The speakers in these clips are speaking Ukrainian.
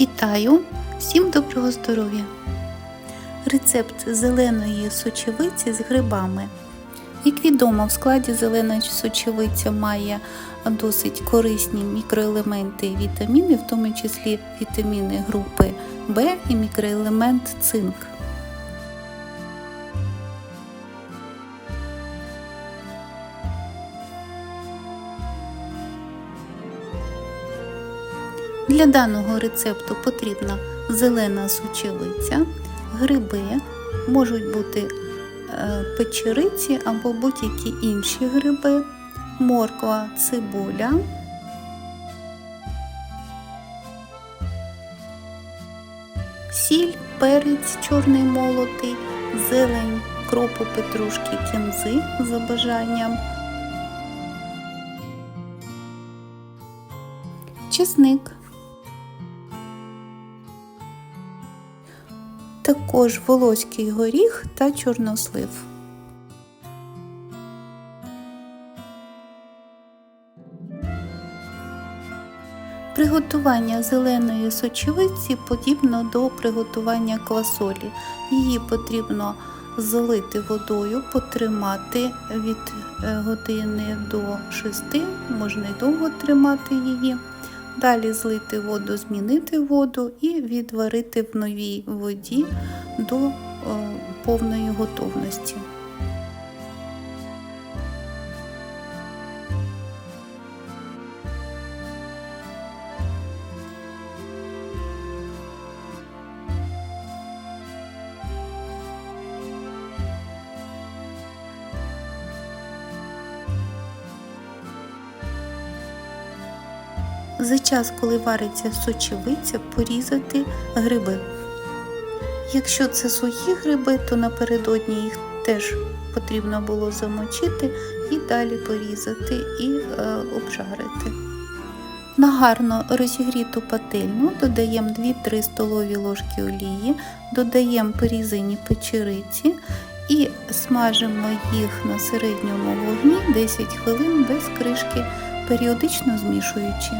Вітаю! Всім доброго здоров'я! Рецепт зеленої сочевиці з грибами. Як відомо, в складі зелена сочевиця має досить корисні мікроелементи і вітаміни, в тому числі вітаміни групи В і мікроелемент цинк. Для даного рецепту потрібна зелена сучевиця, гриби, можуть бути е, печериці або будь-які інші гриби, морква, цибуля, сіль, перець чорний молотий, зелень, кропу, петрушки, кінзи за бажанням. Чесник. Також волоський горіх та чорнослив. Приготування зеленої сочевиці подібно до приготування квасолі. Її потрібно залити водою, потримати від е, години до 6, можна й довго тримати її. Далі злити воду, змінити воду і відварити в новій воді до е, повної готовності. За час, коли вариться сочевиця, порізати гриби. Якщо це сухі гриби, то напередодні їх теж потрібно було замочити і далі порізати і е, обжарити. На гарно розігріту пательню додаємо 2-3 столові ложки олії, додаємо порізані печериці і смажимо їх на середньому вогні 10 хвилин без кришки, періодично змішуючи.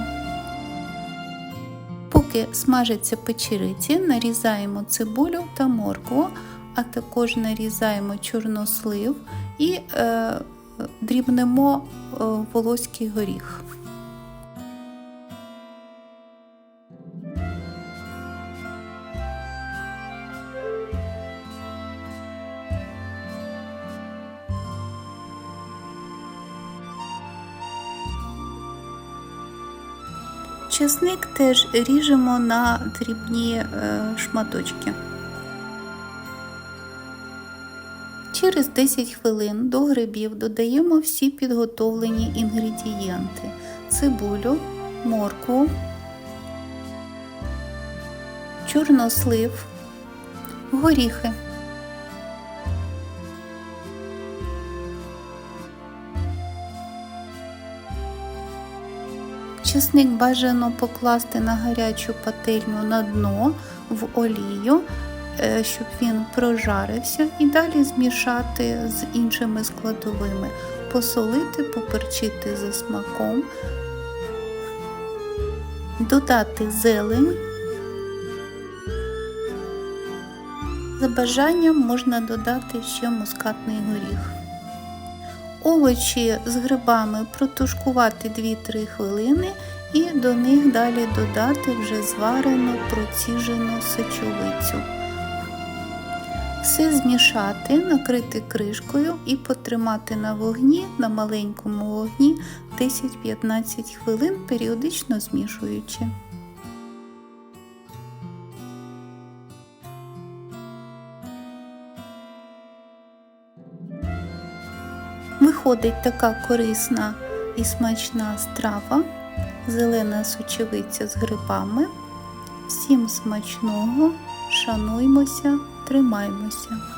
Поки смажаться печериці, нарізаємо цибулю та моркву, а також нарізаємо чорнослив і е, дрібнемо е, волоський горіх. Чесник теж ріжемо на дрібні е, шматочки. Через 10 хвилин до грибів додаємо всі підготовлені інгредієнти: цибулю, моркву, чорнослив, горіхи. Чесник бажано покласти на гарячу пательню на дно в олію, е, щоб він прожарився, і далі змішати з іншими складовими, посолити, поперчити за смаком, додати зелень. За бажанням можна додати ще мускатний горіх. Овочі з грибами протушкувати 2-3 хвилини і до них далі додати вже зварену проціжену сечовицю. Все змішати, накрити кришкою і потримати на вогні на маленькому вогні 10-15 хвилин, періодично змішуючи. Виходить така корисна і смачна страва, зелена сочевиця з грибами. Всім смачного, шануймося, тримаймося.